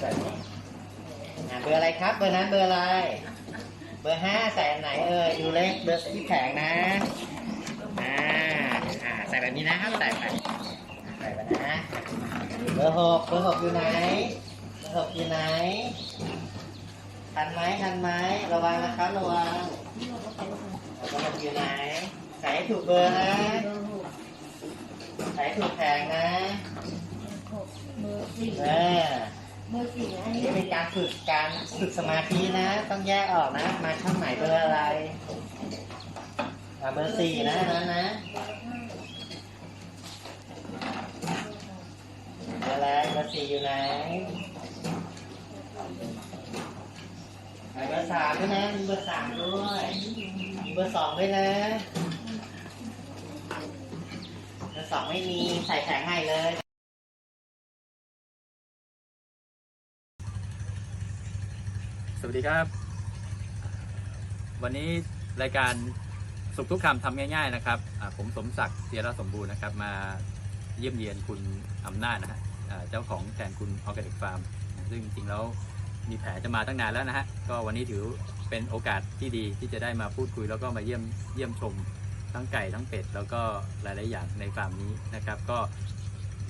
แบบนี้อ่าเบอร์อะไรครับ เบอร์นั้นเบอร์อะไร เบอร์ห้าใส่อันไหนเอ่ยดูเลขเบอร์ที่แผงนะอ่าอ่าใส่แบบนี้นะครับใส่ไปใส่ไปนะเบอร์หกเบอร์หกอยู่ไหนเบอร์หกอยู่ไหนทันไหมทันไหมระวังนะครับระวังเบอร์หกอยู่ไหนใส่ถูกเบอร์นะใส่ถูกแผงนะ เบอสีอันนี่นี้เป็นการฝึกการฝึกสมาธินะ ต้องแยกออกนะ มาช่องไหนเบอร์อะไรอ่าเบอร์สี่นะนั้นะเบอร์อะไรเบอร์สี่อยู่ไหนอ่าเบอร์สามด้วยนะมีเบอร์สามด้วยมีเบอร์สองด้วยนะเบอร์สองไม่มีใส่แผงให้เลย ส วัสดีครับ วันนี้รายการสุขทุกคำทำง่าย ๆ นะครับผมสมศักดิ์เทียรสมบูรณ์นะครับ มาเยี่ยมเยียนคุณอำนาจนะฮะเจ้าของแทนคุณออร์แกนิกฟาร์มซึ่งจริงๆแล้วมีแผลจะมาตั้งนานแล้วนะฮะก็วันนี้ถือเป็นโอกาสที่ดีที่จะได้มาพูดคุยแล้วก็มาเยี่ยมเยี่ยมชมทั้งไก่ทั้งเป็ด แล้วก็หลาย ๆ อย่างในฟาร์มนี้นะครับ ก็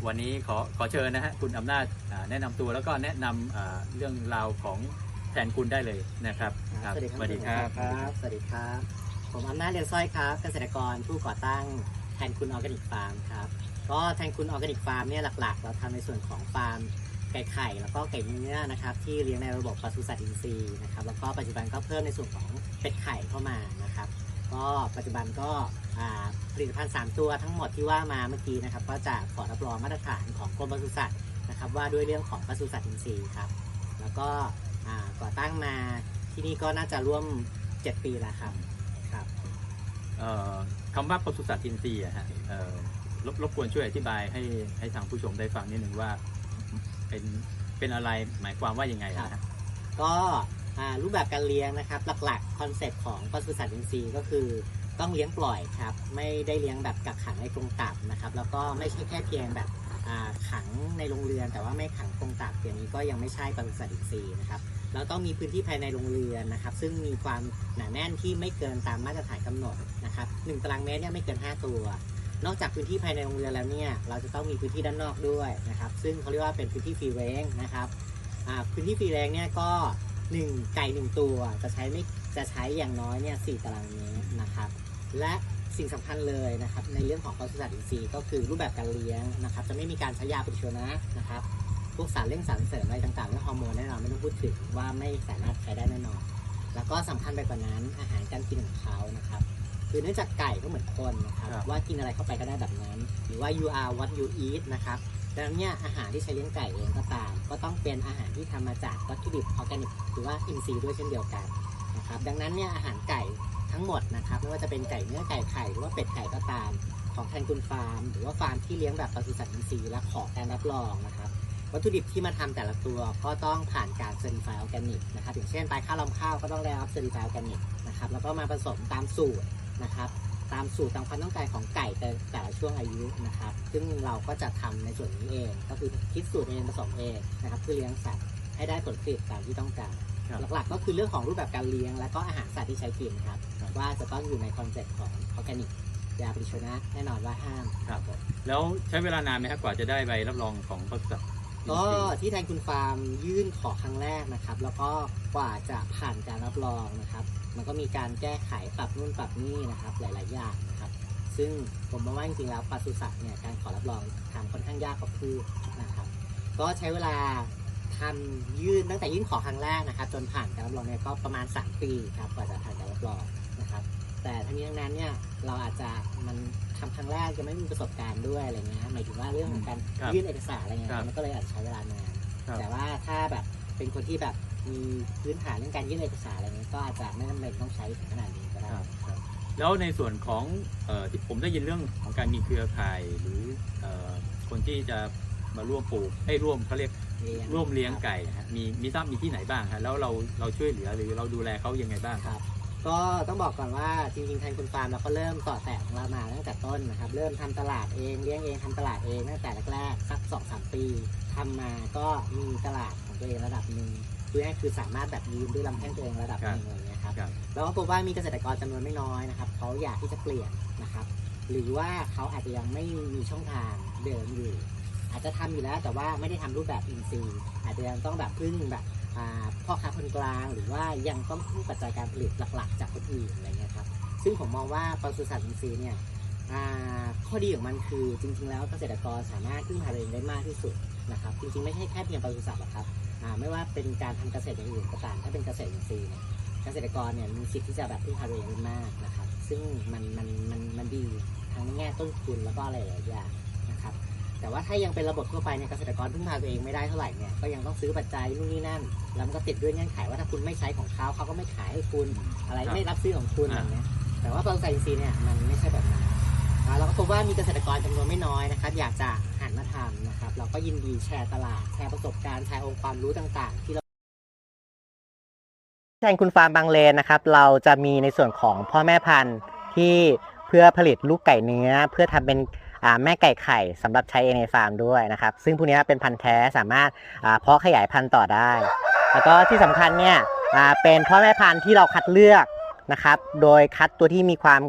วันนี้ขอขอเชิญนะฮะคุณอำนาจแนะนำตัวแล้วก็แนะนำอ่าเรื่องราวของ แทนคุณได้เลยนะครับสวัสดีครับสวัสดีครับครับสวัสดีครับ ผมอำนาจเรียนสร้อยครับ เกษตรกรผู้ก่อตั้งแทนคุณออร์แกนิกฟาร์มครับ ก็แทนคุณออร์แกนิกฟาร์มเนี่ยหลักๆ เราทำในส่วนของฟาร์มไก่ไข่แล้วก็ไก่เนื้อนะครับที่เลี้ยงในระบบปศุสัตว์อินทรีย์นะครับแล้วก็ปัจจุบันก็เพิ่มในส่วนของเป็ดไข่เข้ามานะครับก็ปัจจุบันก็อ่าผลิตภัณฑ์ 3 ตัวทั้งหมดที่ว่ามาเมื่อกี้นะครับก็จะขอรับรองมาตรฐานของกรมปศุสัตว์นะครับว่าด้วยเรื่องของปศุสัตว์อินทรีย์ครับแล้วก็อ่า ก่อตั้งมาที่นี่ก็น่าจะร่วม 7 ปีแล้วครับครับเอ่อคำว่าปศุสัตว์อินทรีย์อะฮะเอ่อรบรบกวนช่วยอธิบายให้ให้ทางผู้ชมได้ฟังนิดหนึ่งว่าเป็นเป็นอะไรหมายความว่ายังไงอะฮะก็อ่ารูปแบบการเลี้ยงนะครับ หลักๆคอนเซ็ปต์ของปศุสัตว์อินทรีย์ก็คือต้องเลี้ยงปล่อยครับ ไม่ได้เลี้ยงแบบกักขังในกรงตับนะครับ แล้วก็ไม่ใช่แค่เพียงแบบอ่าขังในโรงเรือน แต่ว่าไม่ขังกรงตับอย่างนี้ก็ยังไม่ใช่ปศุสัตว์อินทรีย์นะครับ เราต้องมีพื้นที่ภายในโรงเรือนนะครับ ซึ่งมีความหนาแน่นที่ไม่เกินตามมาตรฐานกำหนดนะครับหนึ่งตารางเมตรเนี่ยไม่เกิน 5 ตัว นอกจากพื้นที่ภายในโรงเรือนแล้วเนี่ยเราจะต้องมีพื้นที่ด้านนอกด้วยนะครับ ซึ่งเขาเรียกว่าเป็นพื้นที่ฟรีเรนจ์นะครับพื้นที่ฟรีเรนจ์เนี่ยก็1ไก่1ตัวจะใช้ไม่จะใช้อย่างน้อยเนี่ยสตารางเมตรนะครับ และสิ่งสำคัญเลยนะครับในเรื่องของปศุสัตว์อินทรีย์ก็คือรูปแบบการเลี้ยงนะครับ จะไม่มีการใช้ยาปฏิชีวนะนะครับ พวกสารเร่งสารเสริมอะไรต่างๆเรื่องฮอร์โมนแน่นอนไม่ต้องพูดถึงว่าไม่สามารถใช้ได้แน่นอน แล้วก็สำคัญไปกว่านั้นอาหารการกินของเขานะครับคือเนื่องจากไก่ก็เหมือนคนนะครับครับว่ากินอะไรเข้าไปก็ได้แบบนั้น หรือว่า you are what you eat นะครับดังนั้นเนี่ยอาหารที่ใช้เลี้ยงไก่เองก็ตาม ก็ต้องเป็นอาหารที่ทำมาจากวัตถุดิบออร์แกนิกหรือว่าอินทรีย์ด้วยเช่นเดียวกันนะครับดังนั้นเนี่ยอาหารไก่ทั้งหมดนะครับไม่ว่าจะเป็นไก่เนื้อไก่ไข่หรือว่าเป็ดไก่ก็ตาม ของแทนคุณฟาร์ม หรือว่าฟาร์มที่เลี้ยงแบบปศุสัตว์อินทรีย์และขอการรับรองนะครับ วัตถุดิบที่มาทำแต่ละตัวก็ต้องผ่านการเซอร์ติฟายออร์แกนิกนะครับอย่างเช่นปลายข้าวลำข้าวก็ต้องได้รับเซอร์ติฟายออร์แกนิกนะครับแล้วก็มาผสมตามสูตรนะครับตามสูตรตามความต้องการของไก่แต่แต่ละช่วงอายุนะครับ ซึ่งเราก็จะทำในส่วนนี้เอง ก็คือคิดสูตรเองผสมเองนะครับเพื่อเลี้ยงสัตว์ให้ได้ผลผลิตตามที่ต้องการครับหลักๆ ก็คือเรื่องของรูปแบบการเลี้ยง และก็อาหารสัตว์ที่ใช้กินครับว่าจะต้องอยู่ในคอนเซ็ปต์ของออร์แกนิกยาปฏิชีวนะแน่นอนว่าห้ามครับแล้วใช้เวลานานไหมครับกว่าจะได้ใบรับรองของปศุสัตว์อิน ก็ที่แทนคุณฟาร์มยื่นขอครั้งแรกนะครับ แล้วก็กว่าจะผ่านการรับรองนะครับ มันก็มีการแก้ไขปรับนู่นปรับนี่นะครับ หลาย ๆ อย่างนะครับ ซึ่งผมมองว่าจริงๆแล้วปศุสัตว์เนี่ยการขอรับรองทำค่อนข้างยากกว่าพืชนะครับ ก็ใช้เวลาทำยื่นตั้งแต่ยื่นขอครั้งแรกนะครับ จนผ่านการรับรองเนี่ยก็ประมาณ 3 ปีครับกว่าจะผ่านการรับรองนะครับ แต่ทั้งนี้ทั้งนั้นเนี่ยเราอาจจะมันทำครั้งแรกจะไม่มีประสบการณ์ด้วยอะไรเงี้ยหมายถึงว่าเรื่องของการครับยื่นเอกสารอะไรเงี้ยครับมันก็เลยอาจจะใช้เวลานานครับ แต่ว่าถ้าแบบเป็นคนที่แบบมีพื้นฐานเรื่องการยื่นเอกสารอะไรเงี้ยก็อาจจะไม่จำเป็นต้องใช้ถึงขนาดนี้ก็ได้ ครับครับแล้วในส่วนของเอ่อที่ผมได้ยินเรื่องของการมีเครือข่ายหรือเอ่อคนที่จะมาร่วมปลูกให้ยร่วมเขาเรียกเลี้ยงร่วมเลี้ยงไก่นะฮะมีมีทราบมีที่ไหนบ้างฮะแล้วเราเราช่วยเหลือหรือเราดูแลเขายังไงบ้าง ครับ ก็ต้องบอกก่อนว่าจริงๆทางคุณฟาร์มเราก็เริ่มต่อแต่ของเรามาตั้งแต่ต้นนะครับเริ่มทำตลาดเองเลี้ยงเองทำตลาดเองตั้งแต่แรกๆสักสองสามปีทำมาก็มีตลาดของตัวเองระดับหนึ่งคือง่ายๆคือสามารถแบบยืนด้วยลำแข้งตัวเองระดับหนึ่งอะไรอย่างเงี้ยครับครับแล้วก็พบว่ามีเกษตรกรจำนวนไม่น้อยนะครับเขาอยากที่จะเปลี่ยนนะครับ หรือว่าเขาอาจจะยังไม่มีช่องทางเดิมอยู่ อาจจะทำอยู่แล้วแต่ว่าไม่ได้ทำรูปแบบอินซีย์อาจจะยังต้องแบบพึ่งแบบอ่า พ่อค้าคนกลางหรือว่ายังต้องพึ่งปัจจัยการผลิตหลัก ๆ จากคนอื่นอะไรเงี้ยครับซึ่งผมมองว่าปศุสัตว์อินทรีย์เนี่ยข้อดีของมันคือจริง ๆ แล้วเกษตรกรสามารถพึ่งพาตัวเองได้มากที่สุดนะครับจริงๆไม่ใช่แค่เพียงปศุสัตว์หรอกครับไม่ว่าเป็นการทำเกษตรอย่างอื่นก็ตามถ้าเป็นเกษตรอินทรีย์เนี่ยเกษตรกรเนี่ยมีสิทธิ์ที่จะแบบพึ่งพาตัวเองได้มากนะครับซึ่งมันมันมันมันดีทั้งแง่ต้นทุนแล้วก็อะไรหลายๆอย่างนะครับ แต่ว่าถ้ายังเป็นระบบทั่วไปเนี่ยเกษตรกรพึ่งพาตัวเองไม่ได้เท่าไหร่เนี่ยก็ยังต้องซื้อปัจจัยนู่นนี่นั่น แล้วมันก็ติดด้วยเงื่อนไขว่าถ้าคุณไม่ใช้ของเขาเขาก็ไม่ขายให้คุณอะไรครับไม่รับซื้อของคุณอ่าอย่างเงี้ยแต่ว่าปศุสัตว์อินทรีย์เนี่ยมันไม่ใช่แบบนั้นอ่าเราก็พบว่ามีเกษตรกรจำนวนไม่น้อยนะครับ อยากจะหันมาทำนะครับ เราก็ยินดีแชร์ตลาดแชร์ประสบการณ์แชร์องค์ความรู้ต่าง ๆ ที่เราแทนคุณฟาร์มบางเลนนะครับ เราจะมีในส่วนของพ่อแม่พันธุ์ที่เพื่อผลิตลูกไก่เนื้อ เพื่อทำเป็นอ่า แม่ไก่ไข่สำหรับใช้ในฟาร์มด้วยนะครับ ซึ่งพวกนี้เป็นพันธุ์แท้สามารถเพาะขยายพันธุ์ต่อได้ แล้วก็ที่สำคัญเนี่ยเป็นพ่อแม่พันธุ์ที่เราคัดเลือกนะครับ โดยคัดตัวที่มีความ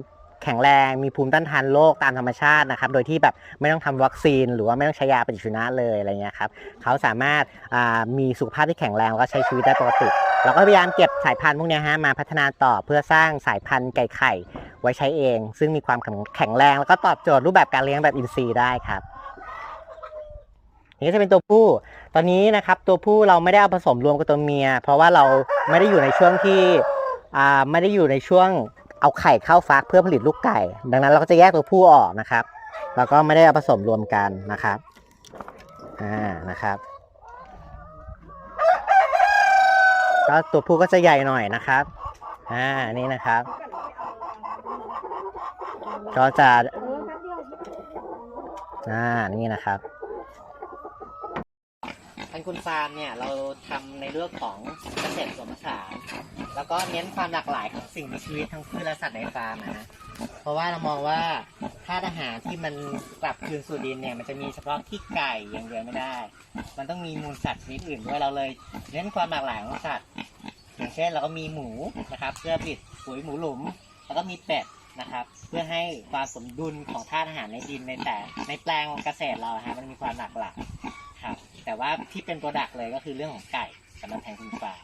แข็งแรงมีภูมิต้านทานโรคตามธรรมชาตินะครับ โดยที่แบบไม่ต้องทำวัคซีน หรือว่าไม่ต้องใช้ยาปฏิชีวนะเลยอะไรเงี้ยครับเขาสามารถมีสุขภาพที่แข็งแรงแล้วก็ใช้ชีวิตได้ปกติ เราก็พยายามเก็บสายพันธุ์พวกนี้ฮะมาพัฒนาต่อเพื่อสร้างสายพันธุ์ไก่ไข่ไว้ใช้เอง ซึ่งมีความแข็งแรงแล้วก็ตอบโจทย์รูปแบบการเลี้ยงแบบอินทรีย์ได้ครับนี่จะเป็นตัวผู้ ตอนนี้นะครับตัวผู้เราไม่ได้เอาผสมรวมกับตัวเมีย เพราะว่าเราไม่ได้อยู่ในช่วงที่อ่าไม่ได้อยู่ในช่วงเอาไข่เข้าฟักเพื่อผลิตลูกไก่ ดังนั้นเราก็จะแยกตัวผู้ออกนะครับ แล้วก็ไม่ได้เอาผสมรวมกันนะครับ อ่า นะครับ ก็ตัวผู้ก็จะใหญ่หน่อยนะครับ อ่า นี่นะครับ ก็จะ อ่า นี่นะครับทานคุณฟาร์มเนี่ย เราทำในเรื่องของเกษตรผสมผสาน แล้วก็เน้นความหลากหลายของสิ่งมีชีวิตทั้งพืชและสัตว์ในฟาร์มนะฮะเพราะว่าเรามองว่าธาตุอาหารที่มันกลับคืนสู่ดินเนี่ยมันจะมีเฉพาะที่ไก่อย่างเดียวไม่ได้ มันต้องมีมูลสัตว์ชนิดอื่นด้วยเราเลยเน้นความหลากหลายของสัตว์ อย่างเช่นเราก็มีหมูนะครับเพื่อผลิตปุ๋ยหมูหลุม แล้วก็มีเป็ดนะครับ เพื่อให้ความสมดุลของธาตุอาหารในดินในแต่ในแปลงเกษตรเราฮะมันมีความหลากหลายครับแต่ว่าที่เป็นโปรดักต์เลยก็คือเรื่องของไก่สำหรับแทนคุณฟาร์ม